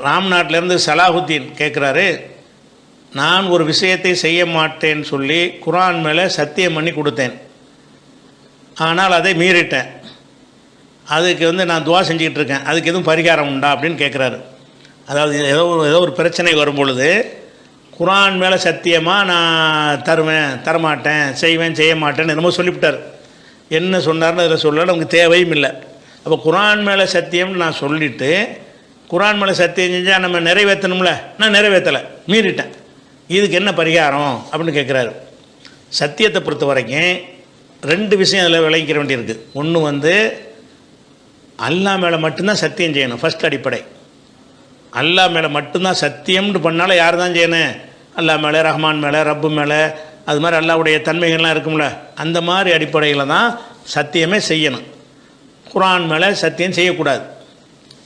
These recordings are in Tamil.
ராம்நாட்டிலேருந்து சலாஹுத்தீன் கேட்குறாரு நான் ஒரு விஷயத்தை செய்ய மாட்டேன்னு சொல்லி குரான் மேலே சத்தியம் பண்ணி கொடுத்தேன். ஆனால் அதை மீறிட்டேன். அதுக்கு வந்து நான் துவா செஞ்சுக்கிட்டு இருக்கேன். அதுக்கு எதுவும் பரிகாரம் உண்டா? அப்படின்னு கேட்குறாரு அதாவது ஏதோ ஒரு ஏதோ ஒரு பிரச்சனை வரும் பொழுது குரான் மேலே சத்தியமாக நான் தருவேன் தரமாட்டேன் செய்வேன் செய்ய மாட்டேன்னு என்னமோ சொல்லிவிட்டார். என்ன சொன்னார்னு அதில் சொல்ல நமக்கு தேவையும் இல்லை. அப்போ குரான் மேலே சத்தியம்னு நான் சொல்லிவிட்டு குரான் மேலே சத்தியம் செஞ்சால் நம்ம நிறைவேற்றணும்ல நான் நிறைவேற்றலை மீறிட்டேன். இதுக்கு என்ன பரிகாரம்? அப்படின்னு கேட்குறாரு சத்தியத்தை பொறுத்த வரைக்கும் ரெண்டு விஷயம் அதில் விளைவிக்கிற வேண்டியிருக்கு ஒன்று வந்து அல்லாஹ் மேலே மட்டும்தான் சத்தியம் செய்யணும் ஃபர்ஸ்ட் அடிப்படை. அல்லாஹ் மேலே மட்டும்தான் சத்தியம்னு பண்ணாலும் யார் தான் செய்யணும்? அல்லாஹ் மேலே ரஹ்மான் மேலே ரப்பு மேலே அது மாதிரி அல்லாவுடைய தன்மைகள்லாம் இருக்கும்ல. அந்த மாதிரி அடிப்படையில் தான் சத்தியமே செய்யணும். குரான் மேலே சத்தியம் செய்யக்கூடாது.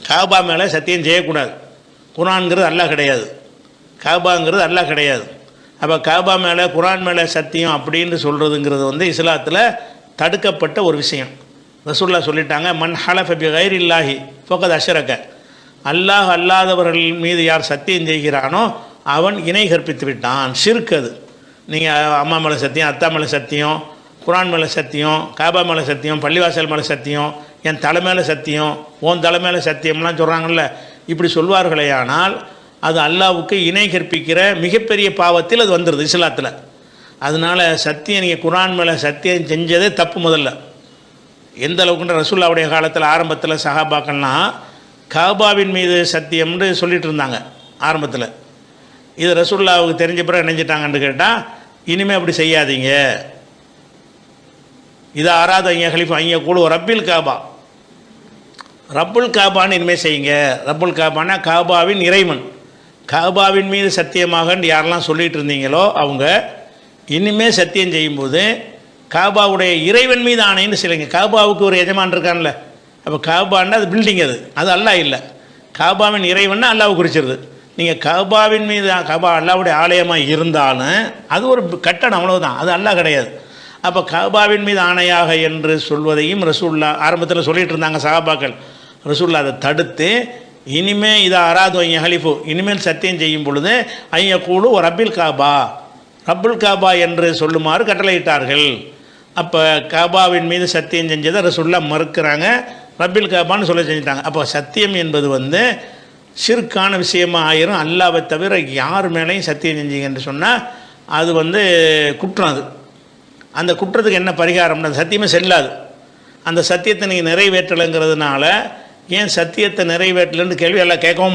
காபா மேலே சத்தியம் செய்யக்கூடாது. குரான்ங்கிறது அல்லாஹ் கிடையாது. காபாங்கிறது அல்லாஹ் கிடையாது. அப்போ காபா மேலே குரான் மேலே சத்தியம் அப்படின்னு சொல்கிறதுங்கிறது வந்து இஸ்லாத்தில் தடுக்கப்பட்ட ஒரு விஷயம். ரசூல்லா சொல்லிட்டாங்க மன் ஹலஃபி பி இல்லாஹி ஃபோக்கத் அஷரக்க அல்லாஹ் அல்லாதவர்கள் மீது யார் சத்தியம் செய்கிறானோ அவன் இணை கற்பித்து விட்டான். சிறுக்கு அது. நீங்கள் அம்மா மேலே சத்தியம் அத்தா மேலே சத்தியம் குரான் மேலே சத்தியம் காபா மேலே சத்தியம் பள்ளிவாசல் மேலே சத்தியம் என் தலை மேலே சத்தியம் ஓன் தலை மேலே சத்தியம்லாம் சொல்கிறாங்கல்ல இப்படி சொல்வார்களே ஆனால் அது அல்லாவுக்கு இணை கற்பிக்கிற மிகப்பெரிய பாவத்தில் அது வந்துடுது இஸ்லாத்தில். அதனால் சத்தியம் நீங்கள் குரான் மேலே சத்தியம் செஞ்சதே தப்பு முதல்ல. எந்த அளவுக்குன்ற ரசூல்லாவுடைய காலத்தில் ஆரம்பத்தில் சஹாபாக்கள்லாம் காபாவின் மீது சத்தியம்னு சொல்லிட்டு இருந்தாங்க ஆரம்பத்தில். இது ரசூல்லாவுக்கு தெரிஞ்ச பிறகு நினைஞ்சிட்டாங்கன்னு கேட்டால் இனிமேல் அப்படி செய்யாதீங்க. இதை ஆறாத ஐயா ஹலிஃபா ஐயா கூட. ரப்பில் காபா. ரப்புல் காபான்னு இனிமேல் செய்யுங்க. ரப்புல் காபானா காபாவின் இறைவன். காபாவின் மீது சத்தியமாகன்னு யாரெல்லாம் சொல்லிகிட்டு இருந்தீங்களோ அவங்க இனிமேல் சத்தியம் செய்யும்போது காபாவுடைய இறைவன் மீது ஆணைன்னு சொல்லுங்க. காபாவுக்கு ஒரு எஜமான் இருக்கான்ல. அப்போ காபான்னா அது பில்டிங் அது. அது அல்லா இல்லை. காபாவின் இறைவன்னா அல்லாஹ் குறிச்சிருது. நீங்கள் காபாவின் மீது காபா அல்லாவுடைய ஆலயமாக இருந்தாலும் அது ஒரு கட்டணம் அவ்வளோதான் அது அல்லாஹ் கிடையாது. அப்போ காபாவின் மீது ஆணையாக என்று சொல்வதையும் ரசூல்லா ஆரம்பத்தில் சொல்லிட்டு இருந்தாங்க சகாபாக்கள் ரசூல்லா அதை தடுத்து இனிமே இதை அராது ஐயா ஹலிஃபு இனிமேல் சத்தியம் செய்யும் பொழுது ஐயா கூடு ஒரு ரப்பில் காபா ரப்புல் காபா என்று சொல்லுமாறு கட்டளையிட்டார்கள். அப்போ காபாவின் மீது சத்தியம் செஞ்சதை ரசூல்லா மறுக்கிறாங்க ரப்பில் காபான்னு சொல்ல செஞ்சிட்டாங்க. அப்போ சத்தியம் என்பது வந்து சிறுக்கான விஷயமா ஆயிரும் அல்லாவை தவிர யார் மேலேயும் சத்தியம் செஞ்சீங்க என்று சொன்னால் அது வந்து குற்றம் அது. அந்த குற்றத்துக்கு என்ன பரிகாரம்னா சத்தியமே செல்லாது. அந்த சத்தியத்தை நீங்கள் நிறைவேற்றலைங்கிறதுனால ஏன் சத்தியத்தை நிறைவேற்றலைன்னு கேள்வி எல்லாம் கேட்கவும்